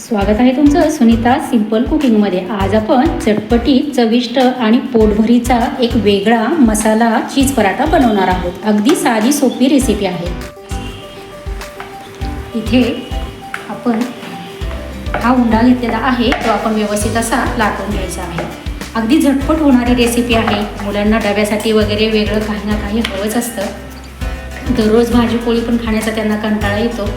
स्वागत आहे तुमचं सुनीता सिंपल कुकिंगमध्ये. आज आपण चटपटीत चविष्ट आणि पोटभरीचा एक वेगळा मसाला चीज पराठा बनवणार आहोत. अगदी साधी सोपी रेसिपी आहे. इथे आपण हा उंडा घेतलेला आहे तो आपण व्यवस्थित असा लाटून घ्यायचा आहे. अगदी झटपट होणारी रेसिपी आहे. मुलांना डब्यासाठी वगैरे वेगळं काही ना काही हवंच असतं. दररोज भाजीपोळी पण खाण्याचा त्यांना कंटाळा येतो.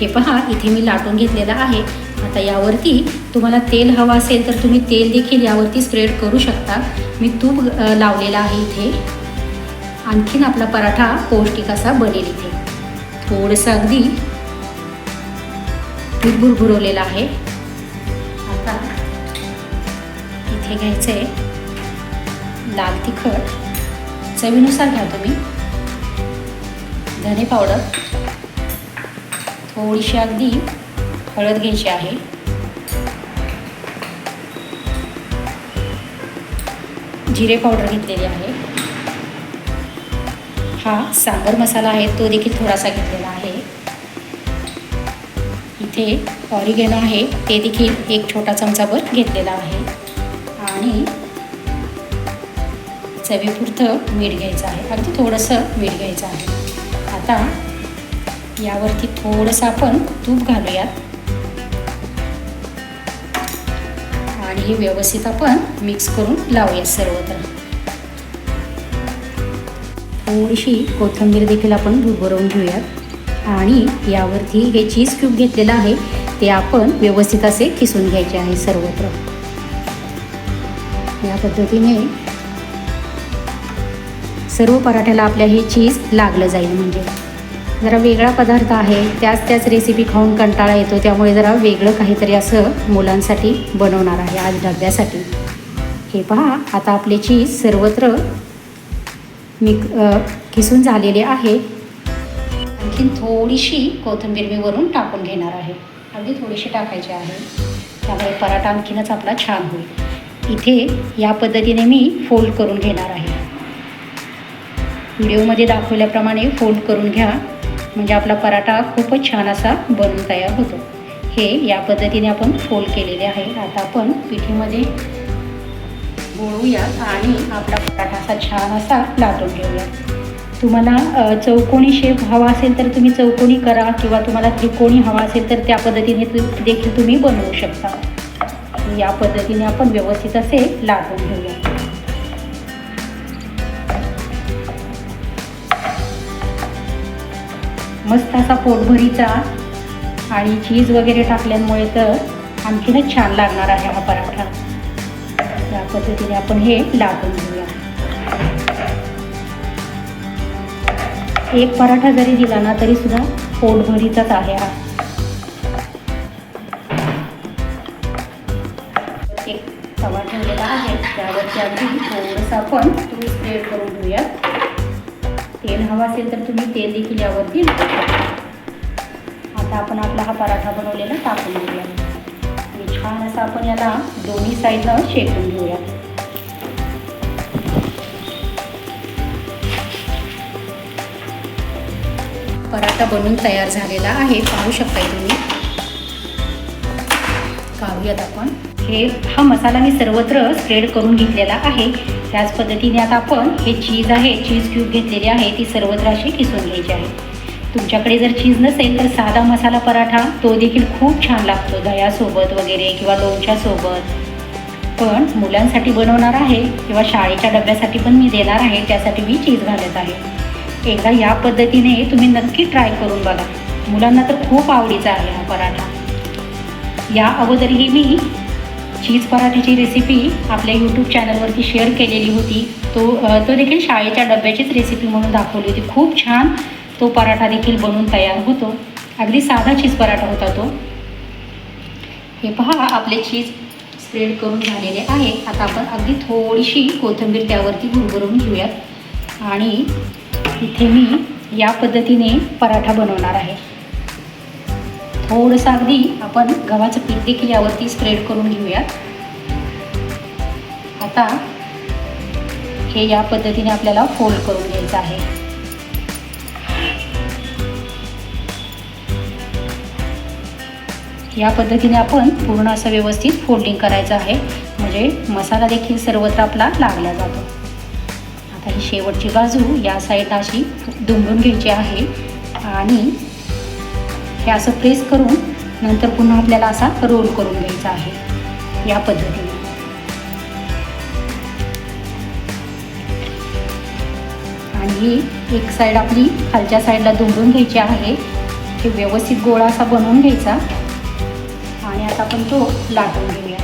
हे पहा इथे मी लाटून घेतलेलं आहे. आता यावरती तुम्हाला तेल हवं असेल तर तुम्ही तेल देखील यावरती स्प्रेड करू शकता. मी तूप लावलेला आहे इथे. आणखीन आपला पराठा पौष्टिक असा बनेल इथे. थोडंसं अगदी तूप भुरभुरवलेलं आहे. आता इथे घ्यायचं आहे लाल तिखट. चवीनुसार घ्या तुम्ही. धने पावडर. थोडीशी अगदी हळद घ्यायची आहे. जिरे पावडर घेतलेली आहे. हा सांबर मसाला आहे तो देखील थोडासा घेतलेला आहे. इथे ऑरिगेनो आहे ते देखील एक छोटा चमचाभर घेतलेला आहे. आणि चवीपुरतं मीठ घ्यायचं आहे. अगदी थोडंसं मीठ घ्यायचं आहे. आता यावरती थोडंसं आपण तूप घालूयात. आणि हे व्यवस्थित आपण मिक्स करून लावूया सर्वत्र. थोडीशी कोथिंबीर देखील आपण भुरभरवून घेऊयात. आणि यावरती हे चीज क्यूब घेतलेलं आहे ते आपण व्यवस्थित असे किसून घ्यायचे आहे सर्वत्र. या पद्धतीने सर्व पराठ्याला आपल्या हे चीज लागलं जाईल म्हणजे. जरा वेगळा पदार्थ आहे त्याच त्याच रेसिपी खाऊन कंटाळा येतो त्यामुळे जरा वेगळं काहीतरी असं मुलांसाठी बनवणार आहे आज डब्यासाठी. हे पहा आता आपले चीज सर्वत्र मिक किसून झालेले आहे. आणखीन थोडीशी कोथिंबीर मी वरून टाकून घेणार आहे. अगदी थोडीशी टाकायची आहे. त्यामुळे पराठा आणखीनच आपला छान होईल. इथे या पद्धतीने मी फोल्ड करून घेणार आहे. व्हिडिओमध्ये दाखवल्याप्रमाणे फोल्ड करून घ्या. म्हणजे आपला पराठा खूपच छान असा बनून तयार होतो. हे या पद्धतीने आपण फोल्ड केलेले आहे. आता आपण पिठीमध्ये गोळूयात आणि आपला पराठा असा छान असा लाटून घेऊया तुम्हाला चौकोनी शेप हवा असेल तर तुम्ही चौकोनी करा किंवा तुम्हाला त्रिकोणी हवा असेल तर त्या पद्धतीने तु- देखील तुम्ही बनवू शकता. या पद्धतीने आपण व्यवस्थित असे लाटून घेऊया मस्त असा पोटभरीचा आणि चीज वगैरे टाकल्यामुळे तर आणखीनच छान लागणार आहे हा पराठा. या पद्धतीने आपण हे लाटून घेऊया. एक पराठा जरी दिला ना तरी सुद्धा पोटभरीचाच आहे हा. एक तवा ठेवलेला आहे त्यावरती अगदी थोडंसं आपण तूप स्प्रेड करून घेऊयात. तेल हवं असेल तर तुम्ही तेल देखील यावरती आता आपण आपला हा पराठा बनवलेला टाकून घेऊया. आणि छान असं आपण याला दोन्ही साईडला शेकून घेऊया. पराठा बनून तयार झालेला आहे. पाहू शकता तुम्ही. काढूयात आपण. हे हा मसाला मी सर्वत्र स्प्रेड करून घेतलेला आहे. त्याच पद्धतीने आता आपण हे चीज आहे चीज क्यूब घेतलेली आहे ती सर्वत्र अशी किसून घ्यायची आहे. तुमच्याकडे जर चीज नसेल तर साधा मसाला पराठा तो देखील खूप छान लागतो दह्यासोबत वगैरे किंवा लोणच्यासोबत. पण मुलांसाठी बनवणार आहे किंवा शाळेच्या डब्यासाठी पण मी देणार आहे त्यासाठी मी चीज घालत आहे. एकदा या पद्धतीने तुम्ही नक्की ट्राय करून बघा. मुलांना तर खूप आवडीचा आहे हा पराठा. या अगोदरही मी चीज पराठ्याची रेसिपी आपल्या यूट्यूब चॅनलवरती शेअर केलेली होती. तो तो देखील शाळेच्या डब्याचीच रेसिपी म्हणून दाखवली होती. खूप छान तो पराठा देखील बनून तयार होतो. अगदी साधा चीज पराठा होता तो. हे पहा आपले चीज स्प्रेड करून झालेले आहे. आता आपण अगदी थोडीशी कोथिंबीर त्यावरती भुरभरून घेऊयात. आणि इथे मी या पद्धतीने पराठा बनवणार आहे. थोडंसं अगदी आपण गव्हाचं पीठ देखील यावरती स्प्रेड करून घेऊयात. आता हे या पद्धतीने आपल्याला फोल्ड करून घ्यायचं आहे. या पद्धतीने आपण पूर्ण असं व्यवस्थित फोल्डिंग करायचं आहे. म्हणजे मसाला देखील सर्वत्र आपला लागला जातो. आता ही शेवटची बाजू या साईडला अशी दुमडून घ्यायची आहे. आणि हे असं प्रेस करून नंतर पुन्हा आपल्याला असा रोल करून घ्यायचा आहे. या पद्धतीने. आणि ही एक साईड आपली खालच्या साईडला दुमडून घ्यायची आहे. हे व्यवस्थित गोळा असा बनवून घ्यायचा. आणि आता आपण तो लाटून घेऊया.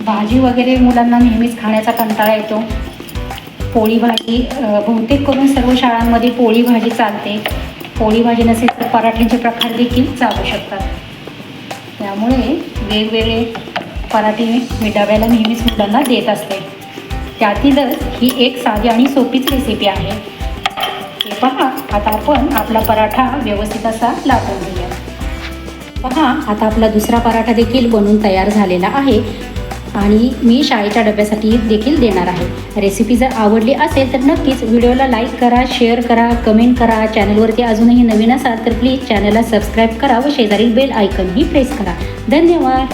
भाजी वगैरे मुलांना नेहमीच खाण्याचा कंटाळा येतो. पोळी भाजी बहुतेक करून सर्व शाळांमध्ये पोळी भाजी चालते. पोळी भाजी नसेल तर पराठ्यांचे प्रकार देखील चालू शकतात. त्यामुळे वेगवेगळे पराठे मी डब्याला नेहमीच मुलांना देत असते. त्यातीलच ही एक साधी आणि सोपीच रेसिपी आहे. हे पहा आता आपण आपला पराठा व्यवस्थित असा लाटून घेऊया. पहा आता आपला दुसरा पराठा देखील बनून तयार झालेला आहे. आणि मी शाळेच्या डब्यासाठी देखील देणार आहे. रेसिपी जर आवडली असेल तर नक्कीच व्हिडिओला लाईक करा शेअर करा कमेंट करा. चॅनलवरती अजूनही नवीन असाल तर प्लीज चॅनलला सबस्क्राईब करा व शेजारील बेल आयकनही प्रेस करा. धन्यवाद!